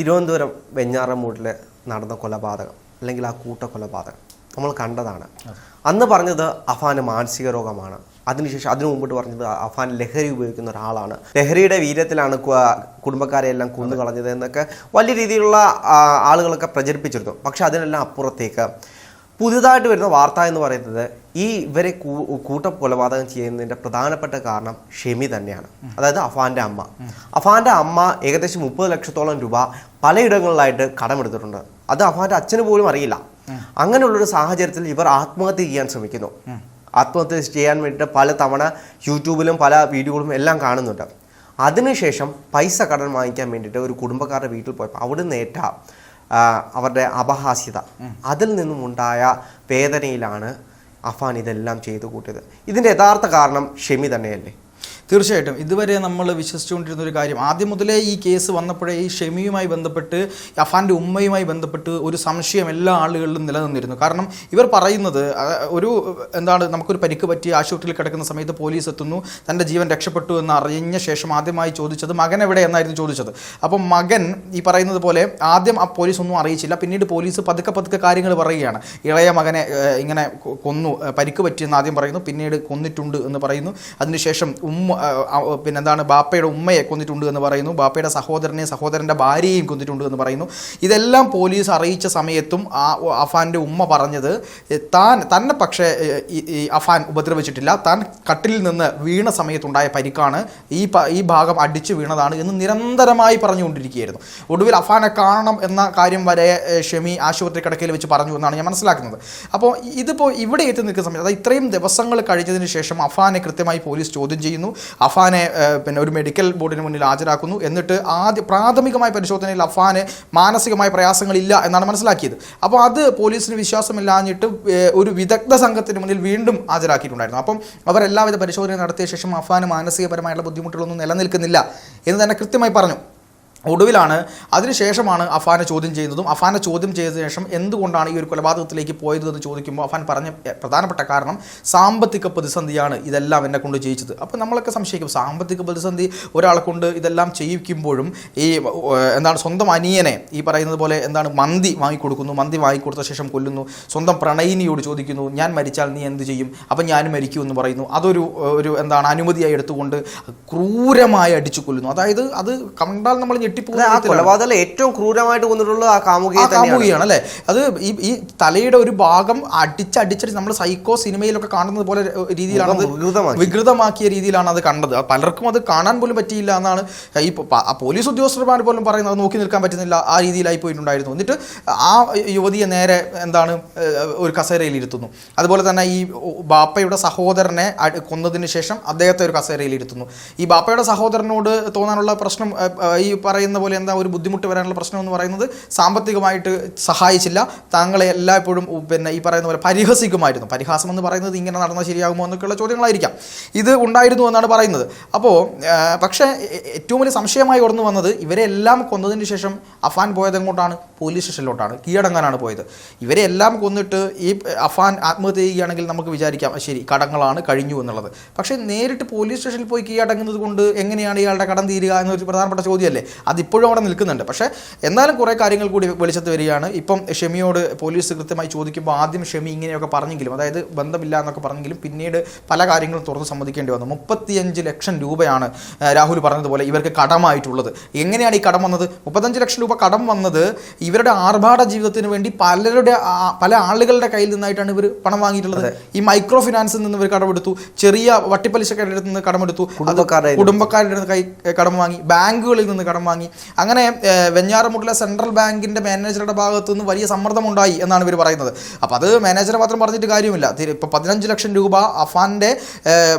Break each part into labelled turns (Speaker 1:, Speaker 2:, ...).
Speaker 1: തിരുവനന്തപുരം വെഞ്ഞാറമൂട്ടിൽ നടന്ന കൊലപാതകം അല്ലെങ്കിൽ ആ കൂട്ട കൊലപാതകം നമ്മൾ കണ്ടതാണ്. അന്ന് പറഞ്ഞത് അഫാന് മാനസിക രോഗമാണ്. അതിനുശേഷം അതിനു മുമ്പിട്ട് പറഞ്ഞത് അഫാൻ ലഹരി ഉപയോഗിക്കുന്ന ഒരാളാണ്. ലഹരിയുടെ വീര്യത്തിലാണ് കുടുംബക്കാരെ എല്ലാം കൊന്നു കളഞ്ഞത് എന്നൊക്കെ വലിയ രീതിയിലുള്ള ആളുകളൊക്കെ പ്രചരിപ്പിച്ചിരുന്നു. പക്ഷെ അതിനെല്ലാം അപ്പുറത്തേക്ക് പുതിയതായിട്ട് വരുന്ന വാർത്ത എന്ന് പറയുന്നത് ഈ ഇവരെ കൂട്ട കൊലപാതകം ചെയ്യുന്നതിന്റെ പ്രധാനപ്പെട്ട കാരണം ഷെമി തന്നെയാണ്. അതായത് അഫാന്റെ അമ്മ. അഫാന്റെ അമ്മ ഏകദേശം മുപ്പത് ലക്ഷത്തോളം രൂപ പലയിടങ്ങളിലായിട്ട് കടമെടുത്തിട്ടുണ്ട്. അത് അഫാന്റെ അച്ഛന് പോലും അറിയില്ല. അങ്ങനെയുള്ളൊരു സാഹചര്യത്തിൽ ഇവർ ആത്മഹത്യ ചെയ്യാൻ ശ്രമിക്കുന്നു. ആത്മഹത്യ ചെയ്യാൻ വേണ്ടിയിട്ട് പല തവണ യൂട്യൂബിലും പല വീഡിയോകളും എല്ലാം കാണുന്നുണ്ട്. അതിനുശേഷം പൈസ കടം വാങ്ങിക്കാൻ വേണ്ടിയിട്ട് ഒരു കുടുംബക്കാരുടെ വീട്ടിൽ പോയപ്പോൾ അവിടുന്ന് ഏറ്റ ആ, അവരുടെ അപഹാസ്യത. അതിൽ നിന്നും ഉണ്ടായ വേദനയിലാണ് അഫാൻ ഇതെല്ലാം ചെയ്തു കൂട്ടിയത്. ഇതിന്റെ യഥാർത്ഥ കാരണം ഷെമി തന്നെയല്ലേ?
Speaker 2: തീർച്ചയായിട്ടും. ഇതുവരെ നമ്മൾ വിശ്വസിച്ചുകൊണ്ടിരുന്ന ഒരു കാര്യം. ആദ്യം മുതലേ ഈ കേസ് വന്നപ്പോഴേ ഈ ഷെമിയുമായി ബന്ധപ്പെട്ട് അഫാന്റെ ഉമ്മയുമായി ബന്ധപ്പെട്ട് ഒരു സംശയം എല്ലാ ആളുകളിലും നിലനിന്നിരുന്നു. കാരണം ഇവർ പറയുന്നത് ഒരു എന്താണ് നമുക്കൊരു പരിക്ക് പറ്റി ആശുപത്രിയിൽ കിടക്കുന്ന സമയത്ത് പോലീസ് എത്തുന്നു തന്റെ ജീവൻ രക്ഷപ്പെട്ടു എന്ന് അറിഞ്ഞ ശേഷം ആദ്യമായി ചോദിച്ചത് മകൻ എവിടെ എന്നായിരുന്നു ചോദിച്ചത്. അപ്പം മകൻ ഈ പറയുന്നത് പോലെ ആദ്യം ആ പോലീസ് ഒന്നും അറിയിച്ചില്ല. പിന്നീട് പോലീസ് പതുക്കെ പതുക്കെ കാര്യങ്ങൾ പറയുകയാണ്. ഇളയ മകനെ ഇങ്ങനെ കൊന്നു പരിക്ക് പറ്റിയെന്ന് ആദ്യം പറയുന്നു പിന്നീട് കൊന്നിട്ടുണ്ട് എന്ന് പറയുന്നു. അതിനുശേഷം ഉമ്മ പിന്നെന്താണ് ബാപ്പയുടെ ഉമ്മയെ കൊന്നിട്ടുണ്ട് എന്ന് പറയുന്നു. ബാപ്പയുടെ സഹോദരനെ സഹോദരന്റെ ഭാര്യയെയും കൊന്നിട്ടുണ്ട് എന്ന് പറയുന്നു. ഇതെല്ലാം പോലീസ് അറിയിച്ച സമയത്തും ആ അഫാന്റെ ഉമ്മ പറഞ്ഞത് താൻ തന്നെ പക്ഷേ ഈ- അഫാൻ ഉപദ്രവിച്ചിട്ടില്ല. താൻ കട്ടിൽ നിന്ന് വീണ സമയത്തുണ്ടായ പരിക്കാണ്. ഈ ഈ ഭാഗം അടിച്ചു വീണതാണ് എന്ന് നിരന്തരമായി പറഞ്ഞുകൊണ്ടിരിക്കുകയായിരുന്നു. ഒടുവിൽ അഫാനെ കാണണം എന്ന കാര്യം വരെ ഷെമി ആശുപത്രി കിടക്കയിൽ വെച്ച് പറഞ്ഞു എന്നാണ് ഞാൻ മനസ്സിലാക്കുന്നത്. അപ്പോൾ ഇതിപ്പോൾ ഇവിടെ എത്തി നിൽക്കുന്ന സമയത്ത് അതായത് ഇത്രയും ദിവസങ്ങൾ കഴിഞ്ഞതിന് ശേഷം അഫാനെ കൃത്യമായി പോലീസ് ചോദ്യം ചെയ്യുന്നു. അഫാനെ പിന്നെ ഒരു മെഡിക്കൽ ബോർഡിന് മുന്നിൽ ഹാജരാക്കുന്നു. എന്നിട്ട് ആദ്യ പ്രാഥമികമായ പരിശോധനയിൽ അഫാന് മാനസികമായ പ്രയാസങ്ങളില്ല എന്നാണ് മനസ്സിലാക്കിയത്. അപ്പോൾ അത് പോലീസിന് വിശ്വാസമില്ലാഞ്ഞിട്ട് ഒരു വിദഗ്ധ സംഘത്തിന് മുന്നിൽ വീണ്ടും ഹാജരാക്കിയിട്ടുണ്ടായിരുന്നു. അപ്പം അവർ എല്ലാവിധ പരിശോധന നടത്തിയ ശേഷം അഫാന് മാനസികപരമായിട്ടുള്ള ബുദ്ധിമുട്ടുകളൊന്നും നിലനിൽക്കുന്നില്ല എന്ന് തന്നെ കൃത്യമായി പറഞ്ഞു. ഒടുവിലാണ് അതിനുശേഷമാണ് അഫാനെ ചോദ്യം ചെയ്യുന്നതും അഫാനെ ചോദ്യം ചെയ്തതിനു ശേഷം എന്തുകൊണ്ടാണ് ഈ ഒരു കൊലപാതകത്തിലേക്ക് പോയത് എന്ന് ചോദിക്കുമ്പോൾ അഫാൻ പറഞ്ഞ പ്രധാനപ്പെട്ട കാരണം സാമ്പത്തിക പ്രതിസന്ധിയാണ് ഇതെല്ലാം എന്നെ കൊണ്ട് ചെയ്യിച്ചത് അപ്പോൾ നമ്മളൊക്കെ സംശയിക്കും സാമ്പത്തിക പ്രതിസന്ധി ഒരാളെ കൊണ്ട് ഇതെല്ലാം ചെയ്യിക്കുമ്പോഴും ഈ എന്താണ് സ്വന്തം അനിയനെ ഈ പറയുന്നത് പോലെ എന്താണ് മന്തി വാങ്ങിക്കൊടുക്കുന്നു മന്തി വാങ്ങിക്കൊടുത്ത ശേഷം കൊല്ലുന്നു സ്വന്തം പ്രണയിനിയോട് ചോദിക്കുന്നു ഞാൻ മരിച്ചാൽ നീ എന്ത് ചെയ്യും? അപ്പം ഞാനും മരിക്കൂ എന്ന് പറയുന്നു. അതൊരു ഒരു എന്താണ് അനുമതിയായി എടുത്തുകൊണ്ട് ക്രൂരമായി അടിച്ചു കൊല്ലുന്നു. അതായത് അത് കണ്ടാൽ നമ്മൾ
Speaker 1: ആ കൊലപാതകം ഏറ്റവും ക്രൂരമായിട്ട് കൊന്നിട്ടുള്ളത് ആ കാമുകിയെ
Speaker 2: കാമുകിയാണ് അല്ലേ അത് ഈ ഈ തലയുടെ ഒരു ഭാഗം അടിച്ചടിച്ചടിച്ച് നമ്മൾ സൈക്കോ സിനിമയിലൊക്കെ കാണുന്നത് പോലെ രീതിയിലാണ് അത് വികൃതമാക്കിയ രീതിയിലാണ് അത് കണ്ടത്. പലർക്കും അത് കാണാൻ പോലും പറ്റിയില്ല എന്നാണ് ഈ പോലീസ് ഉദ്യോഗസ്ഥർമാർ പോലും പറയുന്നത്. നോക്കി നിൽക്കാൻ പറ്റുന്നില്ല. ആ രീതിയിലായി പോയിട്ടുണ്ടായിരുന്നു. എന്നിട്ട് ആ യുവതിയെ നേരെ എന്താണ് ഒരു കസേരയിൽ ഇരുത്തുന്നു. അതുപോലെ തന്നെ ഈ ബാപ്പയുടെ സഹോദരനെ കൊന്നതിന് ശേഷം അദ്ദേഹത്തെ ഒരു കസേരയിൽ ഇരുത്തുന്നു. ഈ ബാപ്പയുടെ സഹോദരനോട് തോന്നാനുള്ള പ്രശ്നം ഈ പറയുന്ന പോലെ എന്താ ഒരു ബുദ്ധിമുട്ട് വരാനുള്ള പ്രശ്നം എന്ന് പറയുന്നത് സാമ്പത്തികമായിട്ട് സഹായിച്ചില്ല. താങ്കളെ എല്ലായ്പ്പോഴും പിന്നെ ഈ പറയുന്ന പോലെ പരിഹസിക്കുമായിരുന്നു. പരിഹാസം എന്ന് പറയുന്നത് ഇങ്ങനെ നടന്നാൽ ശരിയാകുമോ എന്നൊക്കെയുള്ള ചോദ്യങ്ങളായിരിക്കാം. ഇത് ഉണ്ടായിരുന്നു എന്നാണ് പറയുന്നത്. അപ്പോൾ പക്ഷേ ഏറ്റവും വലിയ സംശയമായി ഓർന്നു വന്നത് ഇവരെ എല്ലാം കൊന്നതിന് ശേഷം അഫാൻ പോയത് എങ്ങോട്ടാണ് പോലീസ് സ്റ്റേഷനിലോട്ടാണ്. കീഴടങ്ങാനാണ് പോയത്. ഇവരെ എല്ലാം കൊന്നിട്ട് ഈ അഫാൻ ആത്മഹത്യ ചെയ്യുകയാണെങ്കിൽ നമുക്ക് വിചാരിക്കാം ശരി കടങ്ങളാണ് കഴിഞ്ഞു എന്നുള്ളത്. പക്ഷേ നേരിട്ട് പോലീസ് സ്റ്റേഷനിൽ പോയി കീഴടങ്ങുന്നത് കൊണ്ട് എങ്ങനെയാണ് ഇയാളുടെ കടം തീരുക എന്നൊരു പ്രധാനപ്പെട്ട ചോദ്യമല്ലേ? അതിപ്പോഴും അവിടെ നിൽക്കുന്നുണ്ട്. പക്ഷേ എന്നാലും കുറേ കാര്യങ്ങൾ കൂടി വെളിച്ചത്ത് വരികയാണ്. ഇപ്പം ഷെമിയോട് പോലീസ് കൃത്യമായി ചോദിക്കുമ്പോൾ ആദ്യം ഷെമി ഇങ്ങനെയൊക്കെ പറഞ്ഞെങ്കിലും അതായത് ബന്ധമില്ല എന്നൊക്കെ പറഞ്ഞെങ്കിലും പിന്നീട് പല കാര്യങ്ങളും തുറന്ന് സമ്മതിക്കേണ്ടി വന്നു. മുപ്പത്തിയഞ്ച് ലക്ഷം രൂപയാണ് രാഹുൽ പറഞ്ഞതുപോലെ ഇവർക്ക് കടമായിട്ടുള്ളത്. എങ്ങനെയാണ് ഈ കടം വന്നത്? മുപ്പത്തഞ്ച് ലക്ഷം രൂപ കടം വന്നത് ഇവരുടെ ആർഭാട ജീവിതത്തിന് വേണ്ടി പലരുടെ പല ആളുകളുടെ കയ്യിൽ നിന്നായിട്ടാണ് ഇവർ പണം വാങ്ങിയിട്ടുള്ളത്. ഈ മൈക്രോ ഫിനാൻസിൽ നിന്ന് ഇവർ കടമെടുത്തു. ചെറിയ വട്ടിപ്പലിശക്കാരുടെ നിന്ന് കടമെടുത്തു.
Speaker 1: കുടുംബക്കാരുടെ
Speaker 2: കുടുംബക്കാരുടെ കൈ കടം വാങ്ങി. ബാങ്കുകളിൽ നിന്ന് കടം വാങ്ങി. അങ്ങനെ ഏഹ്, വെഞ്ഞാറമൂട്ടിലെ സെൻട്രൽ ബാങ്കിന്റെ മാനേജറുടെ ഭാഗത്തു നിന്ന് വലിയ സമ്മർദ്ദം ഉണ്ടായി എന്നാണ് ഇവർ പറയുന്നത്. അപ്പോൾ അത് മാനേജറെ മാത്രം പറഞ്ഞിട്ട് കാര്യമില്ല. ഇപ്പോൾ ഇപ്പൊ പതിനഞ്ച് ലക്ഷം രൂപ അഫാന്റെ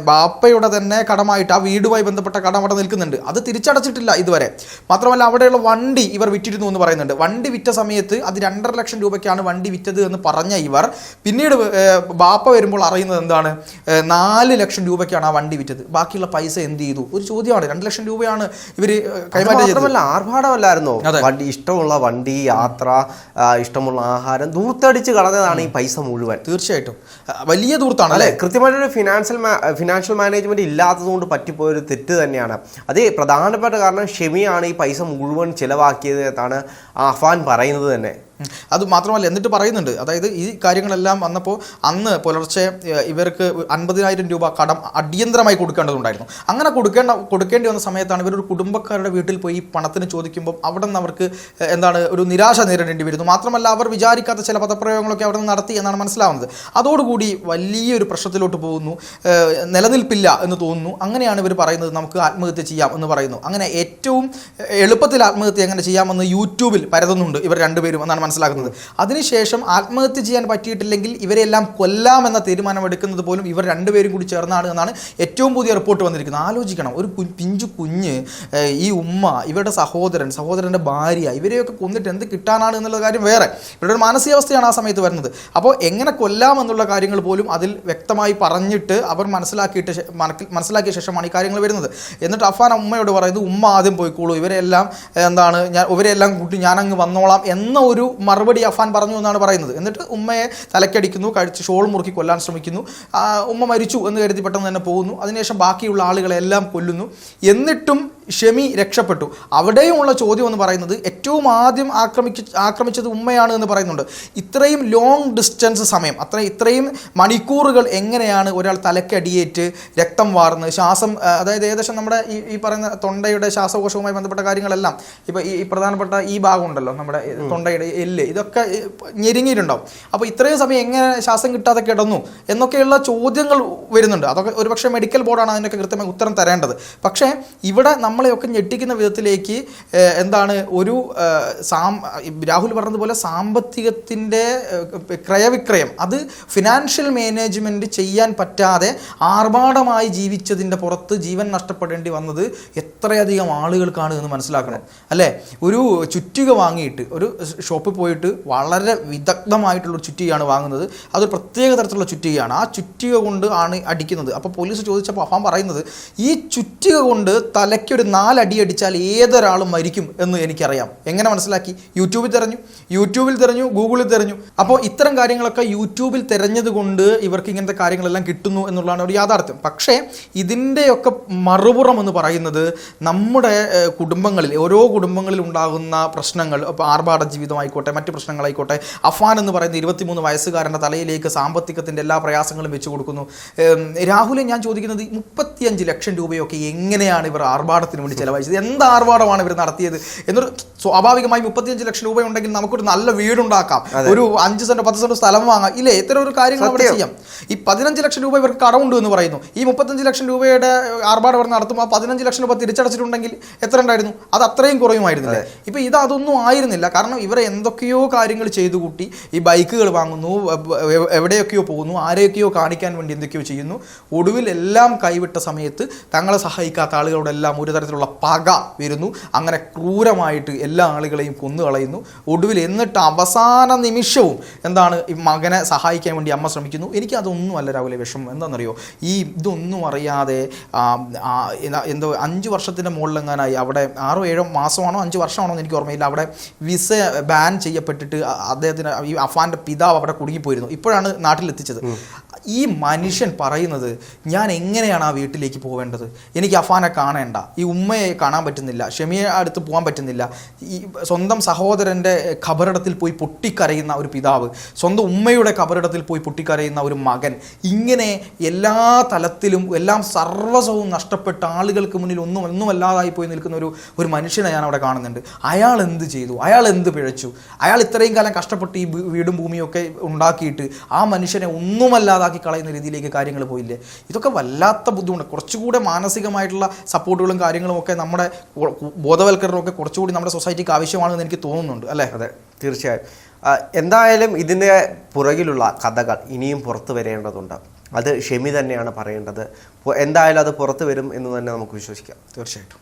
Speaker 2: ബാപ്പയുടെ തന്നെ കടമായിട്ട് ആ വീടുമായി ബന്ധപ്പെട്ട കടം അവിടെ നിൽക്കുന്നുണ്ട്. അത് തിരിച്ചടച്ചിട്ടില്ല ഇതുവരെ. മാത്രമല്ല അവിടെയുള്ള വണ്ടി ഇവർ വിറ്റിരുന്നു എന്ന് പറയുന്നുണ്ട്. വണ്ടി വിറ്റ സമയത്ത് അത് രണ്ടര ലക്ഷം രൂപയ്ക്കാണ് വണ്ടി വിറ്റത് എന്ന് പറഞ്ഞ ഇവർ. പിന്നീട് ബാപ്പ വരുമ്പോൾ അറിയുന്നത് എന്താണ്? നാല് ലക്ഷം രൂപയ്ക്കാണ് ആ വണ്ടി വിറ്റത്. ബാക്കിയുള്ള പൈസ എന്ത് ചെയ്തു? ഒരു ചോദ്യമാണ്. രണ്ട് ലക്ഷം രൂപയാണ് ഇവർ കൈമാറ്റം ചെയ്തത്.
Speaker 1: അതുമല്ല ആർഭാടമല്ലായിരുന്നോ? വണ്ടി ഇഷ്ടമുള്ള വണ്ടി യാത്ര ഇഷ്ടമുള്ള ആഹാരം ദൂർത്തടിച്ച് കളഞ്ഞതാണ് ഈ പൈസ മുഴുവൻ.
Speaker 2: തീർച്ചയായിട്ടും. വലിയ ദൂർത്താണ്
Speaker 1: അല്ലെ? കൃത്യമായിട്ടൊരു ഫിനാൻഷ്യൽ ഫിനാൻഷ്യൽ മാനേജ്മെന്റ് ഇല്ലാത്തതുകൊണ്ട് പറ്റിപ്പോയൊരു തെറ്റ് തന്നെയാണ്. അത് പ്രധാനപ്പെട്ട കാരണം ഷെമിയാണ് ഈ പൈസ മുഴുവൻ ചിലവാക്കിയത് എന്നാണ് അഫാൻ പറയുന്നത് തന്നെ.
Speaker 2: അത് മാത്രമല്ല എന്നിട്ട് പറയുന്നുണ്ട്. അതായത് ഈ കാര്യങ്ങളെല്ലാം വന്നപ്പോൾ അന്ന് പുലർച്ചെ ഇവർക്ക് അൻപതിനായിരം രൂപ കടം അടിയന്തരമായി കൊടുക്കേണ്ടതുണ്ടായിരുന്നു. അങ്ങനെ കൊടുക്കേണ്ട കൊടുക്കേണ്ടി വന്ന സമയത്താണ് ഇവരൊരു കുടുംബക്കാരുടെ വീട്ടിൽ പോയി പണത്തിന് ചോദിക്കുമ്പോൾ അവിടെ നിന്ന് അവർക്ക് എന്താണ് ഒരു നിരാശ നേരിടേണ്ടി വരുന്നു. മാത്രമല്ല അവർ വിചാരിക്കാത്ത ചില പദപ്രയോഗങ്ങളൊക്കെ അവിടെ നിന്ന് നടത്തി എന്നാണ് മനസ്സിലാവുന്നത്. അതോടുകൂടി വലിയൊരു പ്രശ്നത്തിലോട്ട് പോകുന്നു. നിലനിൽപ്പില്ല എന്ന് തോന്നുന്നു. അങ്ങനെയാണ് ഇവർ പറയുന്നത് നമുക്ക് ആത്മഹത്യ ചെയ്യാം എന്ന് പറയുന്നു. അങ്ങനെ ഏറ്റവും എളുപ്പത്തിൽ ആത്മഹത്യ എങ്ങനെ ചെയ്യാമെന്ന് യൂട്യൂബിൽ പരതുന്നുണ്ട് ഇവർ രണ്ടുപേരും എന്നാണ് മനസ്സിലാക്കുന്നത്. അതിനുശേഷം ആത്മഹത്യ ചെയ്യാൻ പറ്റിയിട്ടില്ലെങ്കിൽ ഇവരെല്ലാം കൊല്ലാമെന്ന തീരുമാനമെടുക്കുന്നത് പോലും ഇവർ രണ്ടുപേരും കൂടി ചേർന്നാണ് എന്നാണ് ഏറ്റവും പുതിയ റിപ്പോർട്ട് വന്നിരിക്കുന്നത്. ആലോചിക്കണം. ഒരു പിഞ്ചു കുഞ്ഞ് ഈ ഉമ്മ ഇവരുടെ സഹോദരൻ സഹോദരന്റെ ഭാര്യ ഇവരെയൊക്കെ കൊന്നിട്ട് എന്ത് കിട്ടാനാണ് എന്നുള്ള കാര്യം വേറെ. ഇവരുടെ ഒരു മാനസികാവസ്ഥയാണ് ആ സമയത്ത് വരുന്നത്. അപ്പോൾ എങ്ങനെ കൊല്ലാമെന്നുള്ള കാര്യങ്ങൾ പോലും അതിൽ വ്യക്തമായി പറഞ്ഞിട്ട് അവർ മനസ്സിലാക്കിയിട്ട് മനസ്സിലാക്കിയ ശേഷമാണ് ഈ കാര്യങ്ങൾ വരുന്നത്. എന്നിട്ട് അഫാൻ അമ്മയോട് പറയുന്നത് ഉമ്മ ആദ്യം പോയിക്കോളൂ. ഇവരെല്ലാം എന്താണ് ഞാൻ ഇവരെല്ലാം കൂട്ടി ഞാനങ്ങ് വന്നോളാം എന്ന ഒരു മറുപടി അഫാൻ പറഞ്ഞു എന്നാണ് പറയുന്നത്. എന്നിട്ട് ഉമ്മയെ തലക്കടിക്കുന്നു കഴിച്ച് ഷോൾ മുറുക്കി കൊല്ലാൻ ശ്രമിക്കുന്നു. ഉമ്മ മരിച്ചു എന്ന് കരുതി പെട്ടെന്ന് തന്നെ പോകുന്നു. അതിനുശേഷം ബാക്കിയുള്ള ആളുകളെല്ലാം കൊല്ലുന്നു. എന്നിട്ടും ഷെമി രക്ഷപ്പെട്ടു. അവിടെയുമുള്ള ചോദ്യം എന്ന് പറയുന്നത് ഏറ്റവും ആദ്യം ആക്രമിക്ക ആക്രമിച്ചത് ഉമ്മയാണ് എന്ന് പറയുന്നുണ്ട്. ഇത്രയും ലോങ് ഡിസ്റ്റൻസ് സമയം അത്ര ഇത്രയും മണിക്കൂറുകൾ എങ്ങനെയാണ് ഒരാൾ തലക്കടിയേറ്റ് രക്തം വാർന്ന് ശ്വാസം അതായത് ഏകദേശം നമ്മുടെ ഈ ഈ പറയുന്ന തൊണ്ടയുടെ ശ്വാസകോശവുമായി ബന്ധപ്പെട്ട കാര്യങ്ങളെല്ലാം ഇപ്പോൾ ഈ പ്രധാനപ്പെട്ട ഈ ഭാഗം ഉണ്ടല്ലോ നമ്മുടെ തൊണ്ടയുടെ എല്ല് ഇതൊക്കെ ഞെരുങ്ങിയിട്ടുണ്ടാവും. അപ്പോൾ ഇത്രയും സമയം എങ്ങനെ ശ്വാസം കിട്ടാതെ കിടന്നു എന്നൊക്കെയുള്ള ചോദ്യങ്ങൾ വരുന്നുണ്ട്. അതൊക്കെ ഒരുപക്ഷെ മെഡിക്കൽ ബോർഡാണ് അതിനൊക്കെ കൃത്യമായി ഉത്തരം തരേണ്ടത്. പക്ഷേ ഇവിടെ നമ്മളെയൊക്കെ ഞെട്ടിക്കുന്ന വിധത്തിലേക്ക് എന്താണ് ഒരു സാം രാഹുൽ പറഞ്ഞതുപോലെ സാമ്പത്തികത്തിന്റെ ക്രയവിക്രയം അത് ഫിനാൻഷ്യൽ മാനേജ്മെന്റ് ചെയ്യാൻ പറ്റാതെ ആർഭാടമായി ജീവിച്ചതിന്റെ പുറത്ത് ജീവൻ നഷ്ടപ്പെടേണ്ടി വന്നത് എത്രയധികം ആളുകൾക്കാണ് എന്ന് മനസ്സിലാക്കണം അല്ലേ? ഒരു ചുറ്റിക വാങ്ങിയിട്ട് ഒരു ഷോപ്പിൽ പോയിട്ട് വളരെ വിദഗ്ധമായിട്ടുള്ളൊരു ചുറ്റികയാണ് വാങ്ങുന്നത്. അതൊരു പ്രത്യേക തരത്തിലുള്ള ചുറ്റികയാണ്. ആ ചുറ്റിക കൊണ്ട് ആണ് അടിക്കുന്നത്. അപ്പോൾ പോലീസ് ചോദിച്ചപ്പോൾ അഫാൻ പറയുന്നത് ഈ ചുറ്റിക കൊണ്ട് തലയ്ക്കൊരു നാലടി അടിച്ചാൽ ഏതൊരാളും മരിക്കും എന്ന് എനിക്കറിയാം. എങ്ങനെ മനസ്സിലാക്കി? യൂട്യൂബിൽ തിരഞ്ഞു. യൂട്യൂബിൽ തിരഞ്ഞു ഗൂഗിളിൽ തിരഞ്ഞു. അപ്പോൾ ഇത്തരം കാര്യങ്ങളൊക്കെ യൂട്യൂബിൽ തിരഞ്ഞതുകൊണ്ട് ഇവർക്ക് ഇങ്ങനത്തെ കാര്യങ്ങളെല്ലാം കിട്ടുന്നു എന്നുള്ളതാണ് ഒരു യാഥാർത്ഥ്യം. പക്ഷേ ഇതിന്റെയൊക്കെ മറുപുറം എന്ന് പറയുന്നത് നമ്മുടെ കുടുംബങ്ങളിൽ ഓരോ കുടുംബങ്ങളിൽ ഉണ്ടാകുന്ന പ്രശ്നങ്ങൾ ഇപ്പോൾ ആർഭാട ജീവിതമായിക്കോട്ടെ മറ്റ് പ്രശ്നങ്ങളായിക്കോട്ടെ അഫാൻ എന്ന് പറയുന്ന ഇരുപത്തിമൂന്ന് വയസ്സുകാരന്റെ തലയിലേക്ക് സാമ്പത്തികത്തിന്റെ എല്ലാ പ്രയാസങ്ങളും വെച്ച് കൊടുക്കുന്നു. രാഹുലെ ഞാൻ ചോദിക്കുന്നത് മുപ്പത്തിയഞ്ച് ലക്ഷം രൂപയൊക്കെ എങ്ങനെയാണ് ഇവർ ആർഭാടത്തിന് വേണ്ടി ചിലവഴിച്ചത്. എന്ത് ആർവാടമാണ് ഇവർ നടത്തിയത്? എന്നൊരു സ്വാഭാവികമായി മുപ്പത്തിയഞ്ച് ലക്ഷം രൂപ ഉണ്ടെങ്കിൽ നമുക്കൊരു നല്ല വീടുണ്ടാക്കാം. ഒരു അഞ്ച് സെന്റ് പത്ത് സെന്റ് സ്ഥലം വാങ്ങാം. ഇല്ലേ? ഇത്തരം ഒരു കാര്യങ്ങൾ അവിടെ ചെയ്യാം. ഈ പതിനഞ്ച് ലക്ഷം രൂപ ഇവർക്ക് കടമുണ്ട് എന്ന് പറയുന്നു. ഈ മുപ്പത്തഞ്ച് ലക്ഷം രൂപയുടെ ആർഭാടം ഇവർ നടത്തുമ്പോൾ ആ പതിനഞ്ച് ലക്ഷം രൂപ തിരിച്ചടച്ചിട്ടുണ്ടെങ്കിൽ എത്ര ഉണ്ടായിരുന്നു? അത് അത്രയും കുറയുമായിരുന്നില്ലേ? ഇപ്പൊ ഇത് അതൊന്നും ആയിരുന്നില്ല. കാരണം ഇവർ എന്തൊക്കെയോ കാര്യങ്ങൾ ചെയ്തു കൂട്ടി. ഈ ബൈക്കുകൾ വാങ്ങുന്നു എവ്- എവ്- എവിടെയൊക്കെയോ പോകുന്നു ആരെയൊക്കെയോ കാണിക്കാൻ വേണ്ടി എന്തൊക്കെയോ ചെയ്യുന്നു. ഒടുവിൽ എല്ലാം കൈവിട്ട സമയത്ത് തങ്ങളെ സഹായിക്കാത്ത ആളുകളോടെല്ലാം ഒരു തരത്തിലുള്ള പക വരുന്നു. അങ്ങനെ ക്രൂരമായിട്ട് എല്ലാ ആളുകളെയും കൊന്നു കളയുന്നു ഒടുവിൽ എന്നിട്ട് അവസാന നിമിഷവും എന്താണ് ഈ മകനെ സഹായിക്കാൻ വേണ്ടി അമ്മ ശ്രമിക്കുന്നു. എനിക്ക് അതൊന്നും അല്ല രാവിലെ വിഷമം. എന്താണെന്നറിയോ? ഈ ഇതൊന്നും അറിയാതെ എന്താ- അഞ്ച് വർഷത്തിന്റെ മുകളിലെങ്ങാനായി അവിടെ ആറോ ഏഴോ മാസമാണോ അഞ്ച് വർഷമാണോ എന്ന് എനിക്ക് ഓർമ്മയില്ല. അവിടെ വിസ ബാൻ ചെയ്യപ്പെട്ടിട്ട് അദ്ദേഹത്തിന് ഈ അഫാന്റെ പിതാവ് അവിടെ കുടുങ്ങിപ്പോയിരുന്നു. ഇപ്പോഴാണ് നാട്ടിലെത്തിച്ചത്. ഈ മനുഷ്യൻ പറയുന്നത് ഞാൻ എങ്ങനെയാണ് ആ വീട്ടിലേക്ക് പോവേണ്ടത്? എനിക്ക് അഫാനെ കാണേണ്ട. ഈ ഉമ്മയെ കാണാൻ പറ്റുന്നില്ല ഷമിയെ അടുത്ത് പോകാൻ പറ്റുന്നില്ല. ഈ സ്വന്തം സഹോദരന്റെ ഖബറിടത്തിൽ പോയി പൊട്ടിക്കരയുന്ന ഒരു പിതാവ് സ്വന്തം ഉമ്മയുടെ ഖബറിടത്തിൽ പോയി പൊട്ടിക്കരയുന്ന ഒരു മകൻ ഇങ്ങനെ എല്ലാ തലത്തിലും എല്ലാം സർവസവും നഷ്ടപ്പെട്ട ആളുകൾക്ക് മുന്നിൽ ഒന്നും ഒന്നുമല്ലാതായി പോയി നിൽക്കുന്ന ഒരു ഒരു മനുഷ്യനെ ഞാൻ അവിടെ കാണുന്നുണ്ട്. അയാൾ എന്ത് ചെയ്തു? അയാൾ എന്ത് പിഴച്ചു? അയാൾ ഇത്രയും കാലം കഷ്ടപ്പെട്ട് ഈ വീടും ഭൂമിയും ഒക്കെ ഉണ്ടാക്കിയിട്ട് ആ മനുഷ്യനെ ഒന്നുമല്ലാതാക്കി കളയുന്ന രീതിയിലേക്ക് കാര്യങ്ങൾ പോയില്ലേ? ഇതൊക്കെ വല്ലാത്ത ബുദ്ധിമുട്ട്. കുറച്ചുകൂടെ മാനസികമായിട്ടുള്ള സപ്പോർട്ടുകളും കാര്യങ്ങളും ഒക്കെ നമ്മുടെ കു- കു- ബോധവൽക്കരണവും ഒക്കെ കുറച്ചുകൂടി നമ്മുടെ സൊസൈറ്റിക്ക് ആവശ്യമാണെന്ന് എനിക്ക് തോന്നുന്നുണ്ട് അല്ലേ?
Speaker 1: അതെ തീർച്ചയായും. എന്തായാലും ഇതിന്റെ പുറകിലുള്ള കഥകൾ ഇനിയും പുറത്തു വരേണ്ടതുണ്ട്. അത് ഷെമി തന്നെയാണ് പറയേണ്ടത്. എന്തായാലും അത് പുറത്തു വരും എന്ന് തന്നെ നമുക്ക് വിശ്വസിക്കാം.
Speaker 2: തീർച്ചയായിട്ടും.